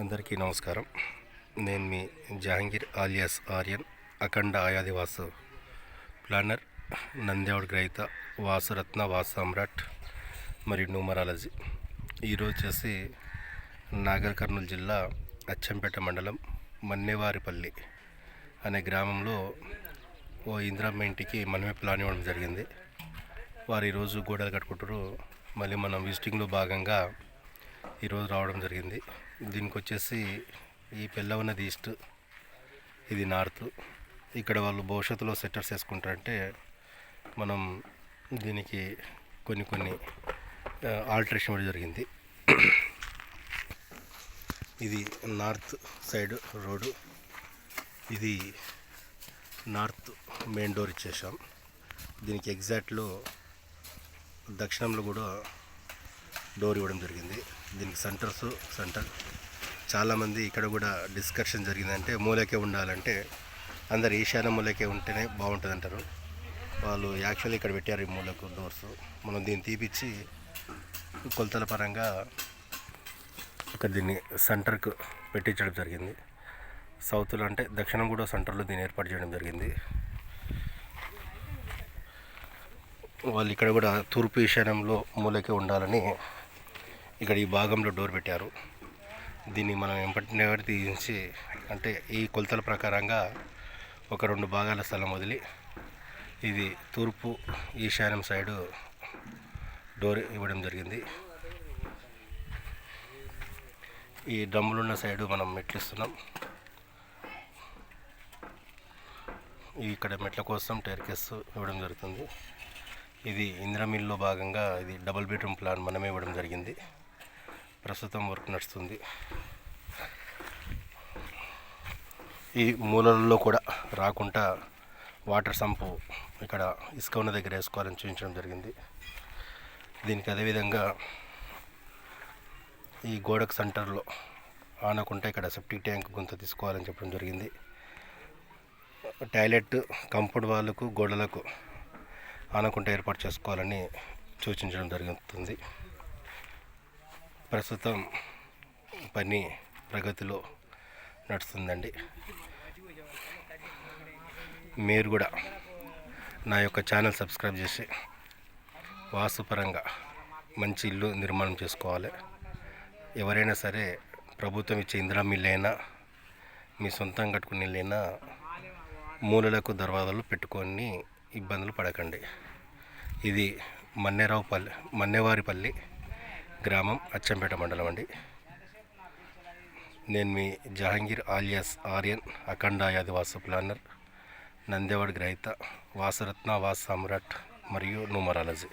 అందరికీ నమస్కారం. నేను మీ జహాంగీర్ ఆలియాస్ ఆర్యన్ అఖండ ఆయాదివాసు ప్లానర్ నంద్యావడ్ గ్రహీత వాసురత్న వాసు సమ్రాట్ మరియు న్యూమరాలజీ ఈరోజు వచ్చేసి నాగర్ కర్నూలు జిల్లా అచ్చంపేట మండలం మన్నెవారిపల్లి అనే గ్రామంలో ఓ ఇందిరమ్మ ఇంటికి మనమే ప్లాన్ ఇవ్వడం జరిగింది. వారు ఈరోజు గోడలు కట్టుకుంటారు మళ్ళీ మనం విజిటింగ్లో భాగంగా ఈరోజు రావడం జరిగింది. దీనికి వచ్చేసి ఈ పెళ్ళ ఉన్నది ఈస్ట్ ఇది నార్త్. ఇక్కడ వాళ్ళు భవిష్యత్తులో సెట్టర్స్ వేసుకుంటారంటే మనం దీనికి కొన్ని కొన్ని ఆల్టరేషన్ ఇవ్వడం జరిగింది. ఇది నార్త్ సైడ్ రోడ్డు. ఇది నార్త్ మెయిన్ డోర్ ఇచ్చేసాం దీనికి ఎగ్జాక్ట్లో దక్షిణంలో కూడా డోర్ ఇవ్వడం జరిగింది. దీనికి సెంటర్స్ సెంటర్. చాలామంది ఇక్కడ కూడా డిస్కషన్ జరిగిందంటే మూలకే ఉండాలంటే అందరు ఈశాన్య మూలకే ఉంటేనే బాగుంటుంది అంటారు వాళ్ళు యాక్చువల్లీ ఇక్కడ పెట్టారు ఈ మూలకు డోర్స్. మనం దీన్ని తీపిచ్చి కొలతల పరంగా ఇక్కడ దీన్ని సెంటర్కు పెట్టించడం జరిగింది. సౌత్లో అంటే దక్షిణం కూడా సెంటర్లో దీన్ని ఏర్పాటు చేయడం జరిగింది. వాళ్ళు ఇక్కడ కూడా తూర్పు ఈశాన్యంలో మూలకే ఉండాలని ఇక్కడ ఈ భాగంలో డోర్ పెట్టారు. దీన్ని మనం ఎంపటినే తీసి అంటే ఈ కొలతల ప్రకారంగా ఒక రెండు భాగాల స్థలం వదిలి ఇది తూర్పు ఈశాన్యం సైడు డోర్ ఇవ్వడం జరిగింది. ఈ డ్రమ్ములున్న సైడు మనం మెట్లిస్తున్నాం ఇక్కడ మెట్ల కోసం టెర్కెస్ ఇవ్వడం జరుగుతుంది. ఇది ఇంద్రమిల్లో భాగంగా ఇది డబుల్ బెడ్రూమ్ ప్లాన్ మనమే ఇవ్వడం జరిగింది. ప్రస్తుతం వర్క్ నడుస్తుంది. ఈ మూలల్లో కూడా రాకుండా వాటర్ సంపు ఇక్కడ ఇసుక ఉన్న దగ్గర వేసుకోవాలని చూపించడం జరిగింది. దీనికి అదేవిధంగా ఈ గోడకు సెంటర్లో ఆనకుంటే ఇక్కడ సెప్టిక్ ట్యాంక్ గుంత తీసుకోవాలని చెప్పడం జరిగింది. టాయిలెట్ కంపౌండ్ వాళ్ళకు గోడలకు ఆనకుంట ఏర్పాటు చేసుకోవాలని సూచించడం జరుగుతుంది. ప్రస్తుతం పని ప్రగతిలో నడుస్తుందండి. మీరు కూడా నా యొక్క ఛానల్ సబ్స్క్రైబ్ చేసి వాస్తుపరంగా మంచి ఇల్లు నిర్మాణం చేసుకోవాలి. ఎవరైనా సరే ప్రభుత్వం ఇచ్చే ఇందిరా మిల్లైనా మీ సొంతం కట్టుకుని ఇల్లైనా మూలలకు దర్వాజాలు పెట్టుకొని ఇబ్బందులు పడకండి. ఇది మన్నెరావుపల్లి మన్నెవారిపల్లి గ్రామం అచ్చంపేట మండలం అండి. నేను మీ జహాంగీర్ ఆలియాస్ ఆర్యన్ అఖండ ఆదివాసు ప్లానర్ నందేవాడ్ గ్రహీత వాసరత్న వాస్ సమ్రాట్ మరియు న్యూమరాలజీ